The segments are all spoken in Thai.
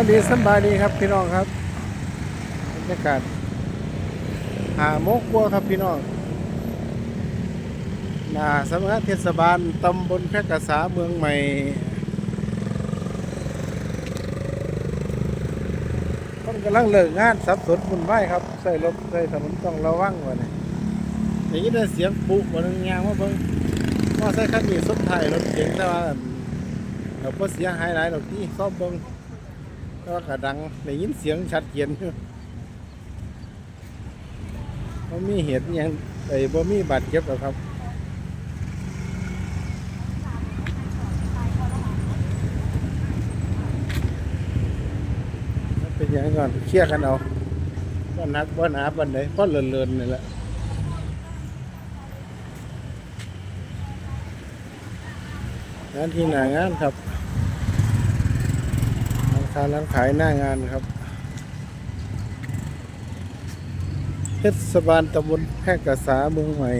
วัสดีสบายดีครับพี่น้องครับบรรยากาศหาโมกบัวครับพี่น้องหนาสำนักงานเทศบาลตำบลแพรกษาเมืองใหม่คนกำลังเลิกงานสับสนบุญไหวายครับ ใส่รถใส่ถนนต้องระวังวะเนี่ยอย่างนี้ได้เสียงปุบนึงยางว่าเบิ่งว่าใส่คันนี้สุดท้ายรถเก๋งแต่ว่าเราก็เสียหายหลายดอกที่ซ่อมเบิ่ง ก็กระดังได้ยินเสียงชัดเจนอยู่บ่มีเหตุอิหยังไอ้บ่มีบาดเจ็บหรอกครับเป็นอย่างก่อนเคลียร์กันเอาบ่นักบ่หนาบ่ไหนพอเลินๆนี่แหละงานที่หนางานครับ ค้าร้านขายหน้างานครับเทศบาลตำบลแพร่กษาเมืองใหม่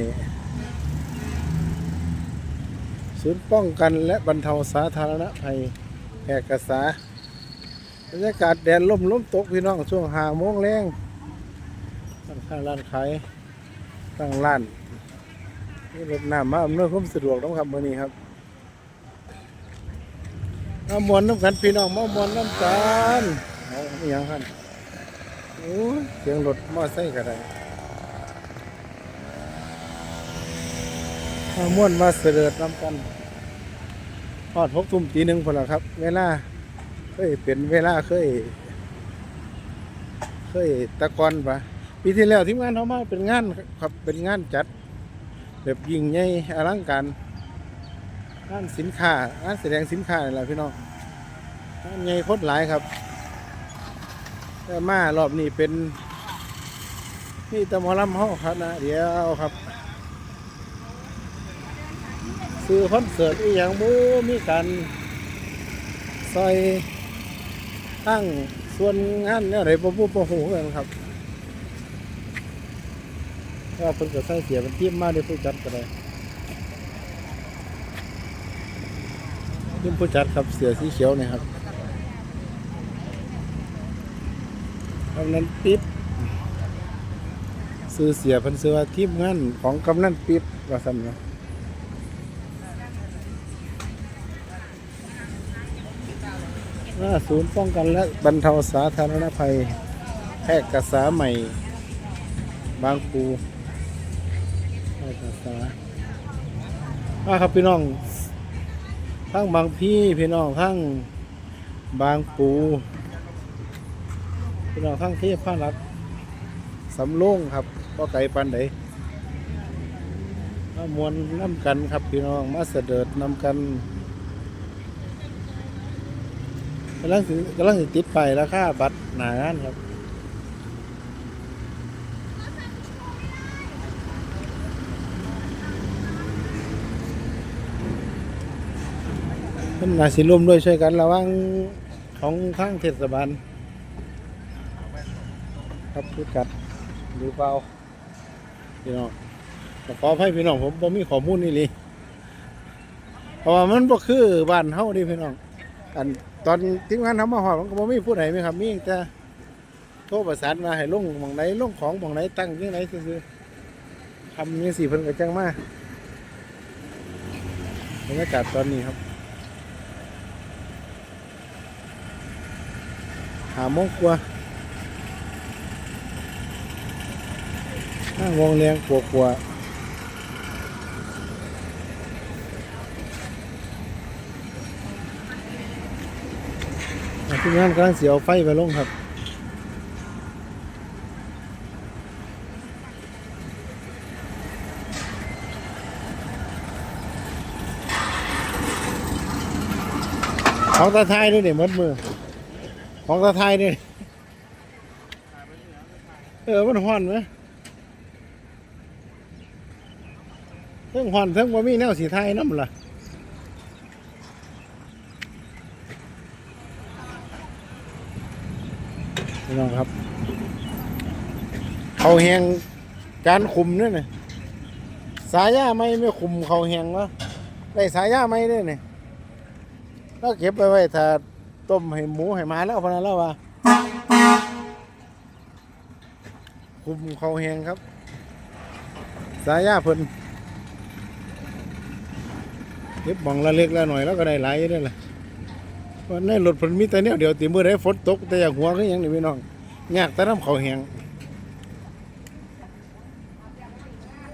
ศูนย์ป้องกันและบรรเทาสาธารณภัยแพร่กษาบรรยากาศแดดล่มล้มตกพี่น้องช่วงหาโมงแรงร้านค้าร้านขายตั้งร้านนี่รถน้ำมาอำนวยความสะดวกต้องครับมื่อนี้ครับ มามวนน้ำกันพี่น้องมามวนน้ำกันเอาอหย่างกันโอ้เสียงรถมอไซค์ก็ได้มามวนมาเสด็จน้ำกันทอดหกทุ่มตีหนึ่งพอแล้วครับ เวลาเคยเป็นเวลาเคย เคยตะกอนปะปีที่แล้วทีมงานเขามาเป็นงานครับเป็นงานจัด แบบยิ่งใหญ่อลังการ งานสินค้างานแสดงสินค้านี่แหละพี่น้องงานใหญ่โคตรหลายครับแต่มารอบนี้เป็นนี่ตะมอลำห้องครับนะเดี๋ยวครับ ซื้อคอนเสิร์ตอีหยังบูมีการซอยตั้งส่วนงานเนี่ยอะไรปะปูปะหูกันครับก็เพิ่นก็ใส่เสียเป็นทีมมาได้ผู้จัดก็ได้ยิ่ งผู้จัดครับเสือสีเขียวเนี่ยครับกำนันปิ๊บซื้อเสียพันซื้อว่าทีมงานของกำนันปิ๊บว่าสันนะหน้าศูนย์ป้องกันและบรรเทาสาธารณภัยแพร่กษาใหม่ บางปูแพร่กษาอ่าครับพี่น้อง ทั้งบางพี่พี่น้องทั้งบางปูพี่น้องทั้งเทพพารักสำโรงครับก็ไก่ปันไดมามวนน้ำกันครับพี่น้องมาเสด็จนำกันกำลังกำลังติดไปราคาบัตรหนางานครับ มันน่าสิร่วมด้วยช่วยกันระวังของทางเทศบาลครับพิกัดหรือเปล่าพี่น้องขอให้พี่น้องผมผมมีข้อมูลนี่เลยเพราะว่ามันบ่คือบ้านเฮาดิพี่น้องอันตอนทีมงานทำมาหอดมันก็บ่มีผู้ใดไหมครับมีแต่โทรประสานมาให้ลงหมองไหนลงของหมองไหนตั้งยังไงซื่อๆทำยังสี่เพิ่นก็แจ้งมาบรรยากาศตอนนี้ครับ หาโมงกว่านั่งวงเลียงกลัวกลัวทีมงานกำลังเสียวไฟไปลงครับเของตาไทยนี่เนี่ยมัดมือ ของตาไทยนี่เออ มันห่อนไหมเทั้งห่อนเทั้งว่ามีแนวสีไทยน้ำล่ะพี่น้องครับ เขาแหงการคุมเนี่ยนะสายยาไม่ไม่คุมเขาแหงวะได้สายยาไม่ด้วยเนี่ยแล้วเก็บไปไว้ถ้า ต้มให้หมูให้หมาแล้วพอนั้นแล้วว่าคุมเขาแหงครับ สายยาเพิ่นเก็บบังละเล็กละหน่อยแล้วก็ได้หลายอยู่เด้อล่ะวันในรถเพิ่นมีแต่แนวเดียวติมื้อใดฝนตก แต่อยากหัวคือหยังนี่พี่น้องยากแต่น้ำเขาแหง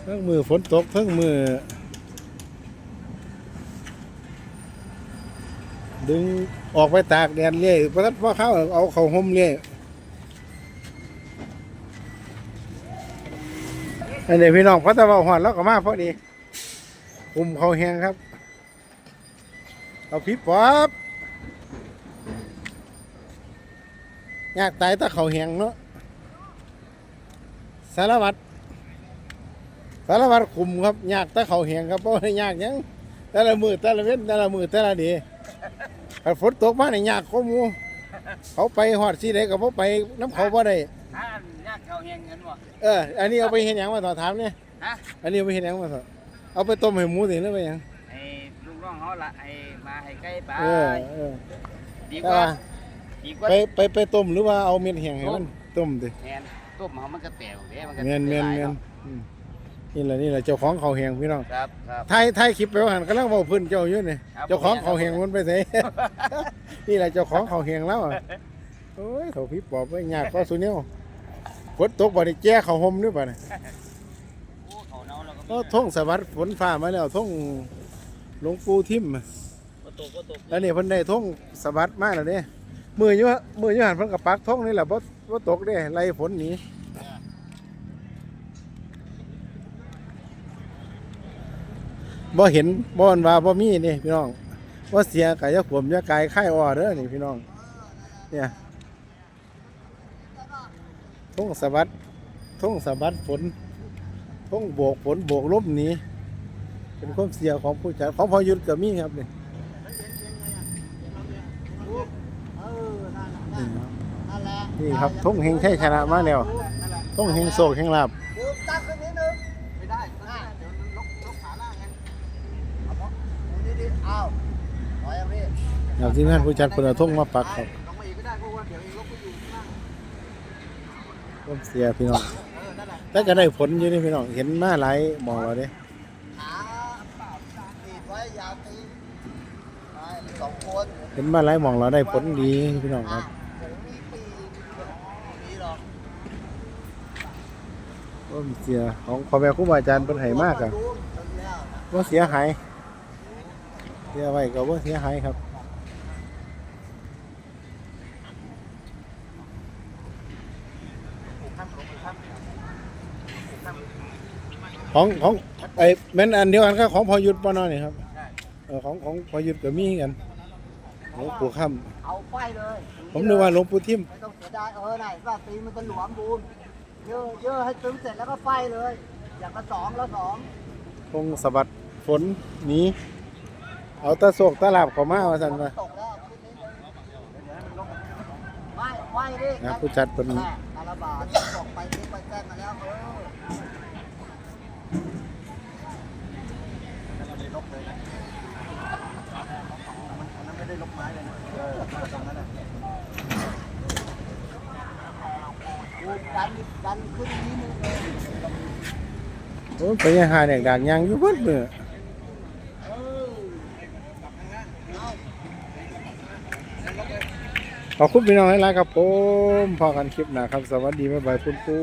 เทั้งมือฝนตกเทั้งมือ ดึงออกไปตากแดดเรื่อยเพราะนั้นพ่อเข้าเอาเขาห่มเรื่อยอันนี้พี่น้องพระต่ว่าหอนแล้วก็มาพอดีคุมเขาแหงครับ เอาพิบป๊อบอยากตายตาเขาแหงเนาะสารวัตรสารวัตรคุมครับยากแตาเขาแหงครับเพราะว่ายากยังแต่ละมือแต่ละเว้นแต่ละมือแต่ละดี ถ้าฝนตกมาในยากเขาหมูเขาไปหอดสีใดก็บ่ไปน้ำเขาบ่ได้ถ้ายากเขาเฮงเงินบ่เอออันนี้เอาไปเห็นหยังมาต่อถามเนี่ยฮะอันนี้เอาไปเห็นหยังมาต่อเอาไปต้มให้หมูสิหรือไปหยังไอ้ลูกน้องเขาละไอ้มาให้ใกล้ไปเออเออดีกแต่ว่าว่าดีกว่าไปไปไปต้มหรือว่าเอาเม็ดแห้งให้มันต้มดิแทนต้มเขามันก็แตกเด้มันก็เมียนเมียนเมียนอืม นี่แหละนี่แหละเจ้าของเขาวแห้งพี่น้องครับครับ ถ่ายถ่ายคลิปไปว่าหันกำลังเว้าพื้นเจ้าอยู่นี่ครับ เจ้าของเขาวแห้งมันไปไส นี่แหละเจ้าของเขาวแห้งแล้วอะโอ้ยเขาพี่ปอบไว้ยากก็สุเนี่ยวฝนตกบ่ได้แจ้เขาห่มด้วยป่ะเนี่ยโอ้เขาเนาแล้วก็ก็ท่องสวัสดิ์ฝนฟ้ามาแล้วท่องหลวงปู่ทิมบ่ตกบ่ตกแล้วนี่เพิ่นได้ท่องสวัสดิ์มาแล้วเนี่ยมืออยู่ฮะมืออยู่หันเพิ่นกับปักท่องนี่แหละบ่บ่ตกเด้ไล่ฝนหนี บ่เห็นบ่อนว่าบ่มีนี่พี่น้องบ่เสียกายขวมยากายค่ายอ้อเด้อนี่พี่น้อง เนี่ยทุ่งสวัสดิ์ท่งสวัสดฝนทุ่งโบกฝนโบกลมหนีเป็นความเสียของผู้จัดของพอยุทธกับมีครับนี่นี่ครับทุ่งเฮงใช่ชนะมาแล้วทุ่งเฮงโศกเฮงลาบ ดูตั้งขึ้นนิดนึงไม่ได้อ่าเดี๋ยวมันลกลกขาล่างไงเอาเพราะดูดีๆอ้าวปล่อยเอาพี่ อย่างที่นั่นผู้จัดเปิดทุ่งมาปักครับลงมาอีกก็ได้เพราะว่าเดี๋ยวองลกไปอยู่ข้างล่างความเสียพี่น้องและแต่ก็ได้ผลอยู่นี่พี่น้องเห็นมาหลายหมองเราเด้ขาเปล่ยเห็นมาหลายหมองเราได้ผลดีพี่น้องครับผมมีปีมีหรอกความเสียของพ่อแม่ครูบาอาจารย์เป็นไห้มากอะว่าเสียหายเสียไว้ก็ว่าเสียหายครับ ของของไอ้แม่นอันเดียวกันก็ของพอยุทธปอนอนี่ครับเออของของพอยุทธก็มีกันหลวงปู่ค่เอาไฟเลยำผมนึกว่าหลวงปู่ทิมไม่ต้องเสียดายเออไหนว่าตีนมันจะหลวมบูมเยอะเยอะให้ตึงเสร็จแล้วก็ไฟเลย อย่างละสองแล้วสองคงสะบัดฝนหนีเอาตะโศกตะลาบเข้ามาว่าซั่นว่าตกแล้วขึ้นนิดนึงไม่ไฟดินะผู้จัดเป็นแม่อาราบาทตกไปนี่ไปแจ้งมาแล้วเออ โอ้ยไปยังหาแดกดากยางอยู่เบิดมื้อเออเอขอบคุณพี่น้องหลายๆครับผมพอกันคลิปหน้าครับ สวัสดีบ๊ายบายคุณปู